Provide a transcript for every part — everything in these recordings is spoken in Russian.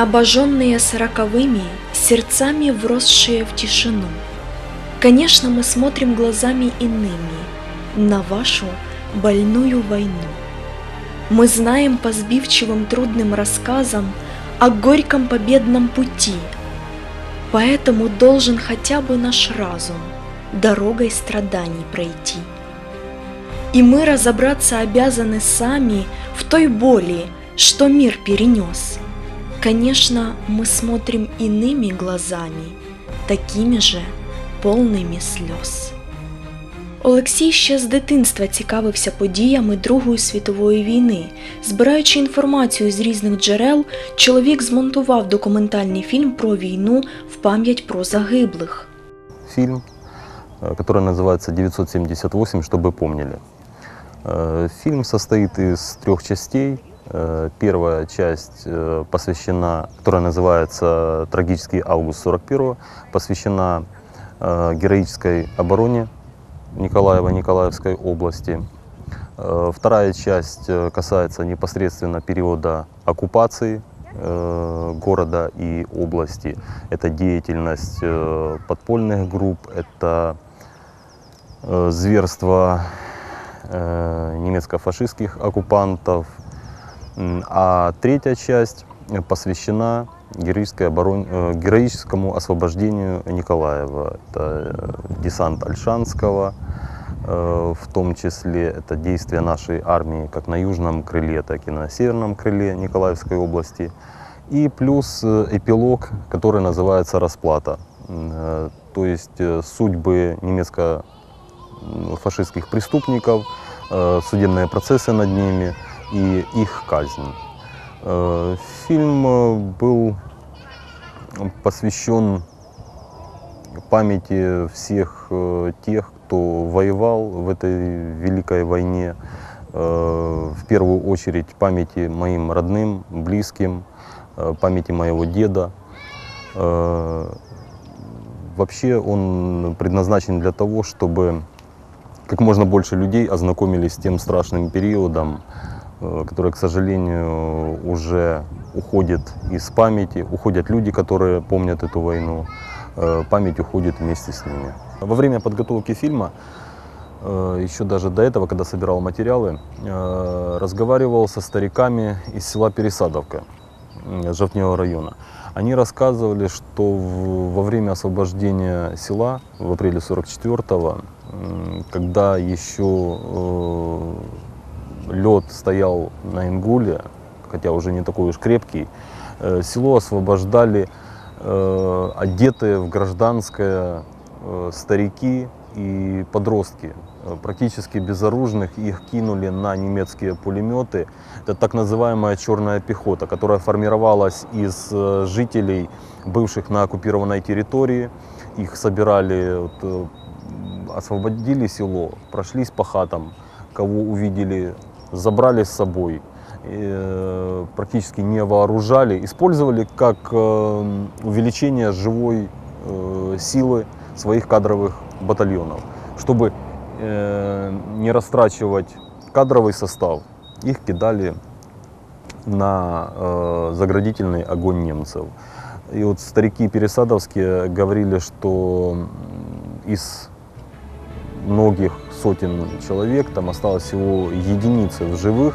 необожженные сороковыми, сердцами вросшие в тишину. Конечно, мы смотрим глазами иными на вашу больную войну. Мы знаем по сбивчивым трудным рассказам о горьком победном пути, поэтому должен хотя бы наш разум дорогой страданий пройти. И мы разобраться обязаны сами в той боли, что мир перенес. Конечно, мы смотрим иными глазами, такими же повними сльоз. Олексій ще з дитинства цікавився подіями Другої світової війни. Збираючи інформацію з різних джерел, чоловік змонтував документальний фільм про війну в пам'ять про загиблих. фильм, э, который называется «978. Чтобы помнили». Э, Фильм состоит из трех частей. Э, Первая часть э, посвящена, которая называется «Трагический август 41 посвящена э, героической обороне Николаева Николаевской области. Вторая часть касается непосредственно периода оккупации города и области. Это деятельность подпольных групп, это зверство немецко-фашистских оккупантов. А третья часть посвящена героической обороне, э, героическому освобождению Николаева. Это э, десант Альшанского, э, в том числе это действия нашей армии как на южном крыле, так и на северном крыле Николаевской области. И плюс эпилог, который называется «Расплата». То есть судьбы немецко-фашистских преступников, судебные процессы над ними и их казнь. Э, Фильм э, был посвящен памяти всех э, тех, кто воевал в этой великой войне. В первую очередь памяти моим родным, близким, памяти моего деда. Вообще он предназначен для того, чтобы как можно больше людей ознакомились с тем страшным периодом, э, который, к сожалению, уже уходит из памяти. Уходят люди, которые помнят эту войну. Э, Память уходит вместе с ними. Во время подготовки фильма, э, еще даже до этого, когда собирал материалы, разговаривал со стариками из села Пересадовка Жовтневого района. Они рассказывали, что во время освобождения села в апреле 44-го, м, когда еще лед стоял на Ингуле, хотя уже не такой уж крепкий, э, село освобождали э, одетые в гражданское э, старики и подростки. Практически безоружных их кинули на немецкие пулеметы. Это так называемая черная пехота, которая формировалась из жителей, бывших на оккупированной территории. Их собирали, освободили село, прошлись по хатам, кого увидели, забрали с собой, э, практически не вооружали, использовали как э, увеличение живой э, силы своих кадровых батальонов, чтобы не растрачивать кадровый состав. Их кидали на заградительный огонь немцев. И вот старики пересадовские говорили, что из многих сотен человек там осталось всего единицы в живых,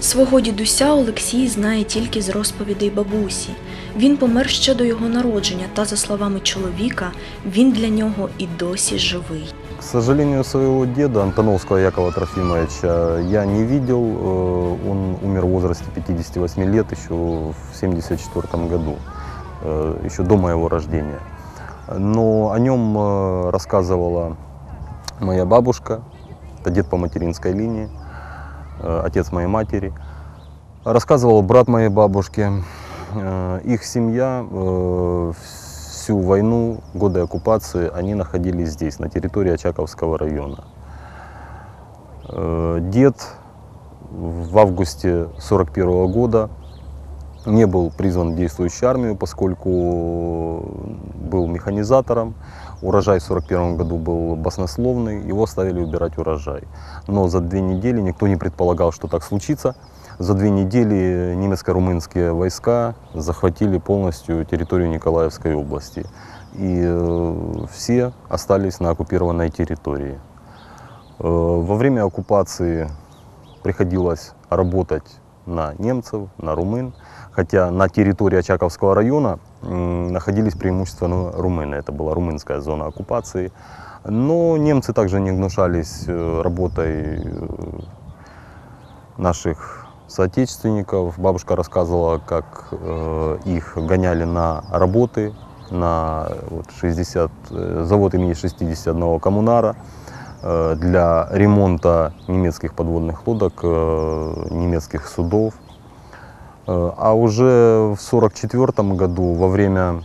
Свого дідуся Олексій знає тільки з розповідей бабусі. Він помер ще до його народження, та, за словами чоловіка, він для нього і досі живий. К сожалению, своего деда, Антоновского Якова Трофимовича, я не видел. Э, Он умер в возрасте 58 лет еще в 1974 году, э, еще до моего рождения. Но о нем э, рассказывала моя бабушка, это дед по материнской линии, э, отец моей матери. Рассказывал брат моей бабушки. Э, Их семья э, всю войну, годы оккупации, они находились здесь, на территории Очаковского района. Дед в августе 1941 года не был призван в действующую армию, поскольку был механизатором. Урожай в 1941 году был баснословный, его ставили убирать урожай. Но за две недели никто не предполагал, что так случится. За две недели немецко-румынские войска захватили полностью территорию Николаевской области. И э, все остались на оккупированной территории. Э, Во время оккупации приходилось работать на немцев, на румын, хотя на территории Очаковского района находились преимущественно румыны. Это была румынская зона оккупации. Но немцы также не гнушались э, работой э, наших соотечественников. Бабушка рассказывала, как э, их гоняли на работы, на вот, 60, э, завод имени 61 коммунара для ремонта немецких подводных лодок, немецких судов. А уже в 1944 году, во время,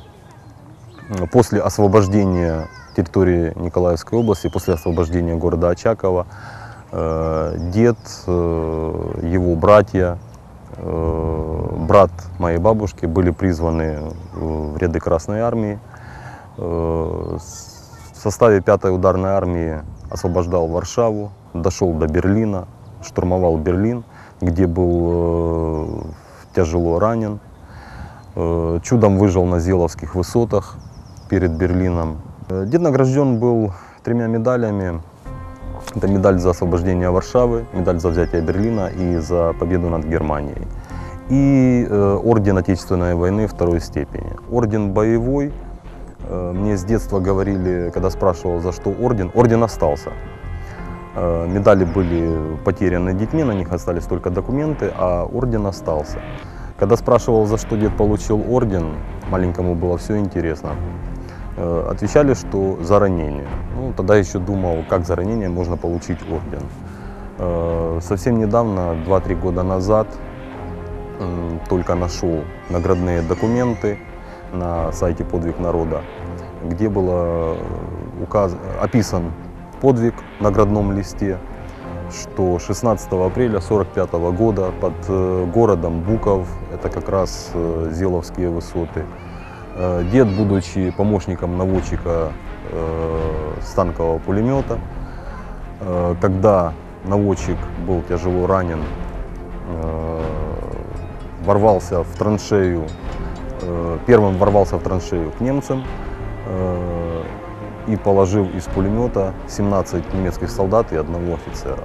после освобождения территории Николаевской области, после освобождения города Очакова, э, дед, э, его братья, э, брат моей бабушки были призваны в ряды Красной Армии. В составе 5-й ударной армии освобождал Варшаву, дошел до Берлина, штурмовал Берлин, где был тяжело ранен. Э, Чудом выжил на Зеловских высотах перед Берлином. Э, Дед награжден был тремя медалями. Это медаль за освобождение Варшавы, медаль за взятие Берлина и за победу над Германией. И э, орден Отечественной войны второй степени. Орден боевой. Мне с детства говорили, когда спрашивал, за что орден, орден остался. Э, медали были потеряны детьми, на них остались только документы, а орден остался. Когда спрашивал, за что дед получил орден, маленькому было все интересно. Э, Отвечали, что за ранение. Ну, тогда еще думал, как за ранение можно получить орден. Э, Совсем недавно, 2-3 года назад, только нашел наградные документы на сайте «Подвиг народа», где было указ... описан подвиг в наградном листе, что 16 апреля 1945 года под э, городом Буков, это как раз э, Зеловские высоты, э, дед, будучи помощником наводчика э, с танкового пулемета, когда наводчик был тяжело ранен, ворвался в траншею, первым ворвался в траншею к немцам и положил из пулемета 17 немецких солдат и одного офицера.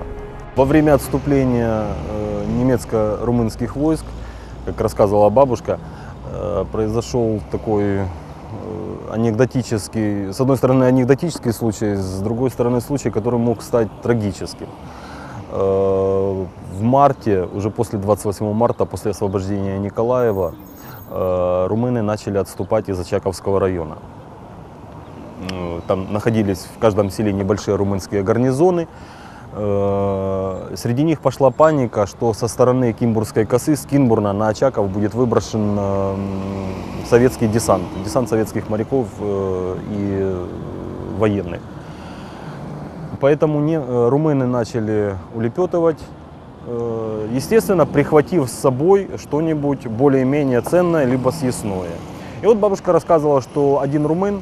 Во время отступления э, немецко-румынских войск, как рассказывала бабушка, э, произошел такой э, анекдотический, с одной стороны анекдотический случай, с другой стороны случай, который мог стать трагическим. В марте, уже после 28 марта, после освобождения Николаева, румыны начали отступать из Очаковского района. Э, Там находились в каждом селе небольшие румынские гарнизоны. Э, Среди них пошла паника, что со стороны Кимбургской косы, с Кинбурна на Очаков будет выброшен э, советский десант, десант советских моряков и военных. Поэтому не, румыны начали улепетывать, естественно, прихватив с собой что-нибудь более-менее ценное, либо съестное. И вот бабушка рассказывала, что один румын,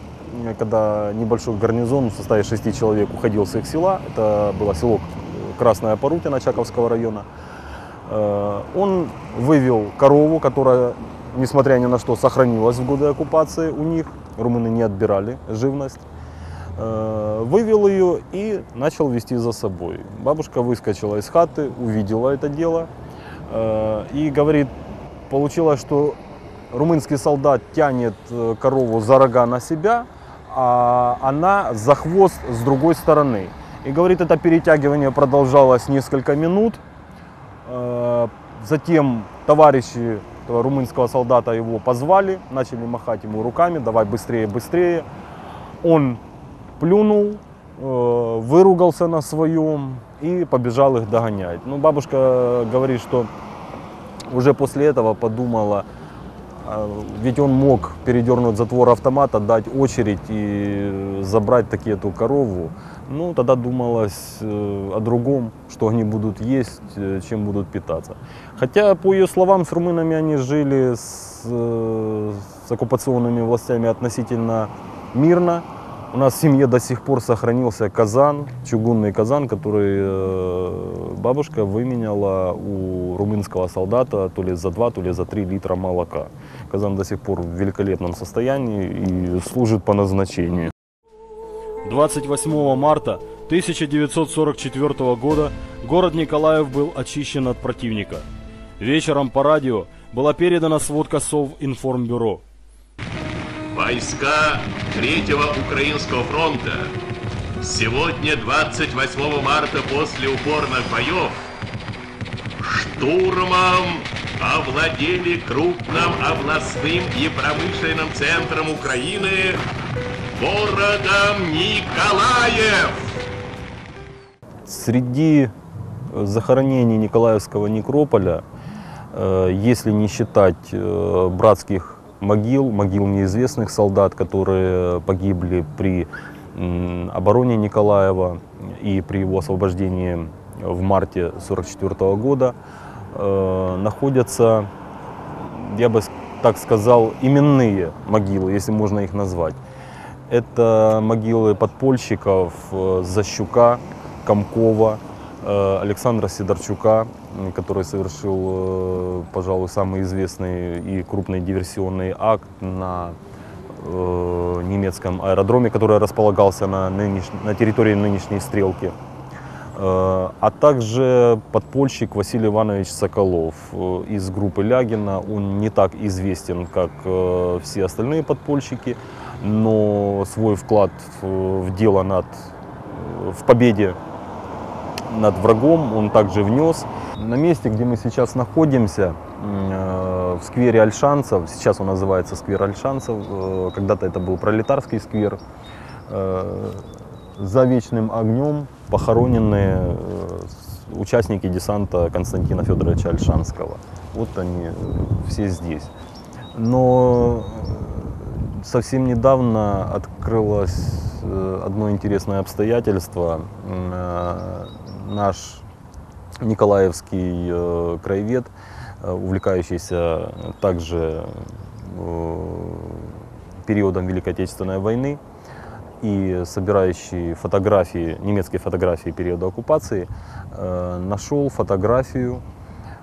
когда небольшой гарнизон в составе шести человек уходил с их села, это было село Красная Порутина Чаковского района, э, он вывел корову, которая, несмотря ни на что, сохранилась в годы оккупации у них, румыны не отбирали живность, Э, вывел ее и начал вести за собой. Бабушка выскочила из хаты, увидела это дело э, и говорит, получилось, что румынский солдат тянет корову за рога на себя, она за хвост с другой стороны. И говорит, это перетягивание продолжалось несколько минут. Э, Затем товарищи румынского солдата его позвали, начали махать ему руками, давай быстрее, быстрее. Он плюнул, э, выругался на своем и побежал их догонять. Ну, бабушка говорит, что уже после этого подумала, а, ведь он мог передернуть затвор автомата, дать очередь и забрать таки эту корову. Ну, тогда думалось э, о другом, что они будут есть, э, чем будут питаться. Хотя, по ее словам, с румынами они жили с, э, с оккупационными властями относительно мирно. У нас в семье до сих пор сохранился казан, чугунный казан, который бабушка выменяла у румынского солдата то ли за 2, то ли за 3 литра молока. Казан до сих пор в великолепном состоянии и служит по назначению. 28 марта 1944 года город Николаев был очищен от противника. Вечером по радио была передана сводка Совинформбюро. Войска Третьего Украинского фронта сегодня, 28 марта, после упорных боев, штурмом овладели крупным областным и промышленным центром Украины городом Николаев. Среди захоронений Николаевского некрополя, э, если не считать э, братских могил, могил неизвестных солдат, которые погибли при обороне Николаева и при его освобождении в марте 1944 года, э, находятся, я бы так сказал, именные могилы, если можно их назвать. Это могилы подпольщиков э, Защука, Комкова, э, Александра Сидорчука, который совершил, пожалуй, самый известный и крупный диверсионный акт на немецком аэродроме, который располагался на, нынеш... на территории нынешней Стрелки. Э, а также подпольщик Василий Иванович Соколов из группы Лягина. Он не так известен, как все остальные подпольщики, но свой вклад в дело над, в победе над врагом он также внес. На месте, где мы сейчас находимся, э, в сквере Альшанцев, сейчас он называется сквер Альшанцев, э, когда-то это был пролетарский сквер, э, за вечным огнем похоронены участники десанта Константина Федоровича Альшанского. Вот они все здесь. Но совсем недавно открылось одно интересное обстоятельство наш николаевский э, краевед, э, увлекающийся также э, периодом Великой Отечественной войны и собирающий фотографии, немецкие фотографии периода оккупации, э, нашел фотографию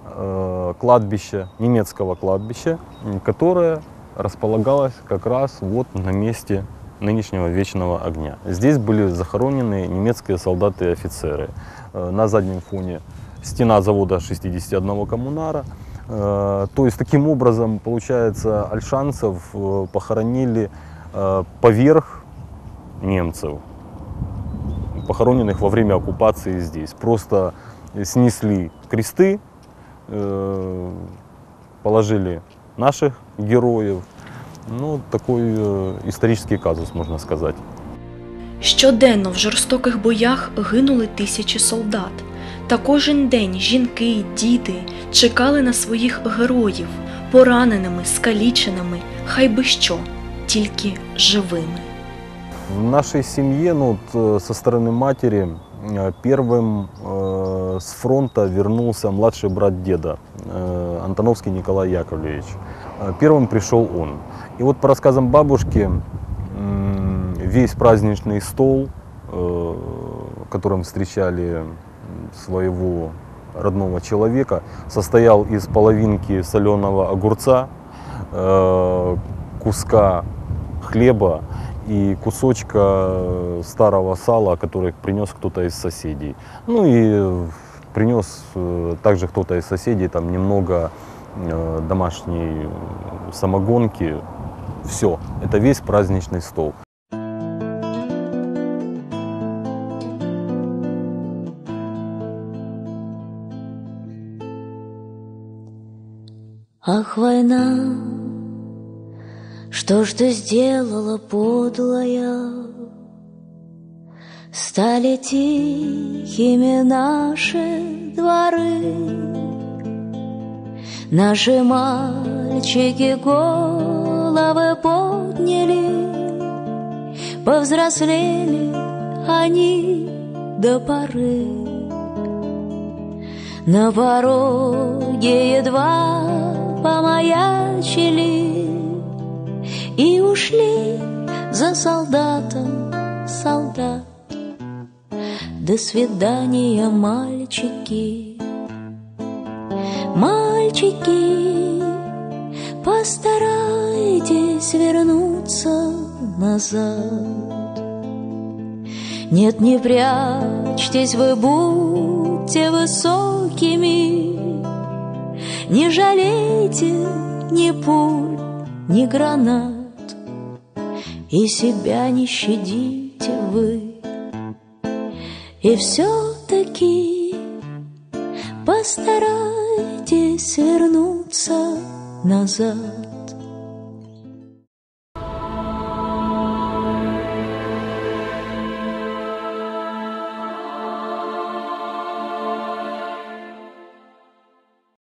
э, кладбища, немецкого кладбища, которое располагалось как раз вот на месте нынешнего вечного огня. Здесь были захоронены немецкие солдаты и офицеры. Э, на заднем фоне стена завода 61 коммунара. То есть таким образом, получается, альшанцев похоронили поверх немцев, похороненных во время оккупации здесь. Просто снесли кресты, положили наших героев. Ну, такой исторический казус, можно сказать. Щоденно в жорстоких боях гинули тисячі солдат. Та кожен день жінки, діти чекали на своїх героїв, пораненими, скаліченими, хай би що, тільки живими. В нашей семье, ну, вот, со стороны матери, первым э, с фронта вернулся младший брат деда, э, Антоновский Николай Яковлевич. Первым пришел он. И вот по рассказам бабушки, весь праздничный стол, э, которым встречали своего родного человека, состоял из половинки соленого огурца, э, куска хлеба и кусочка старого сала, который принес кто-то из соседей. Ну и принес э, также кто-то из соседей там немного домашней самогонки. Все, это весь праздничный стол. Ах, война, что ж ты сделала, подлая? Стали тихими наши дворы, Наши мальчики головы подняли, Повзрослели они до поры. На пороге едва помаячили и ушли за солдатом До свидания, мальчики. Мальчики, постарайтесь вернуться назад. Нет, не прячьтесь вы, будьте высокими, Не жалейте ни пуль, ни гранат, И себя не щадите вы. И все-таки постарайтесь вернуться назад.